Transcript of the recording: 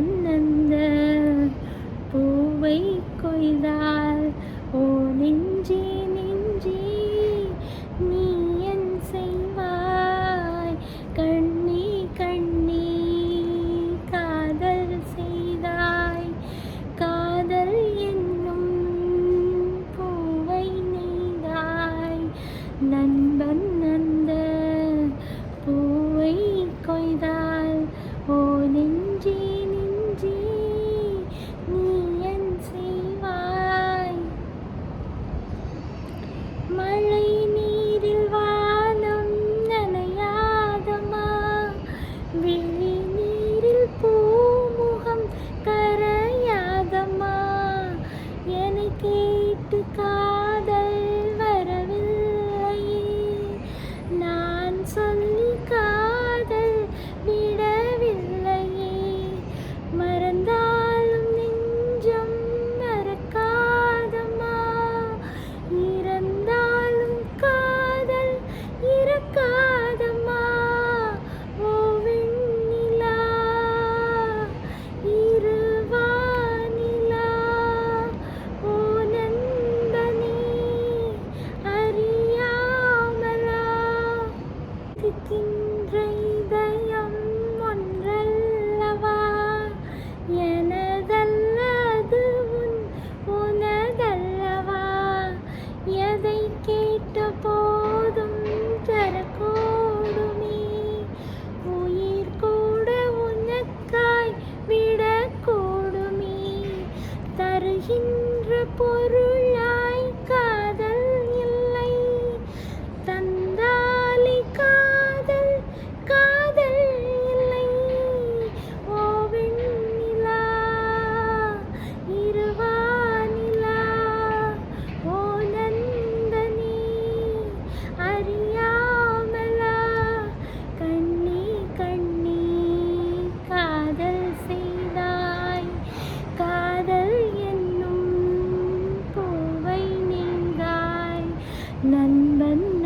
கண்ணந்த பூவை கொய்தால் ஓ நெஞ்சே நெஞ்சே நீ என் செய்வாய் கண்ணி கண்ணி காதல் செய்தாய். காதல் என்னும் பூவை நெய்தாய். நண்பன் ചന്ദ്രൈദയ Amen.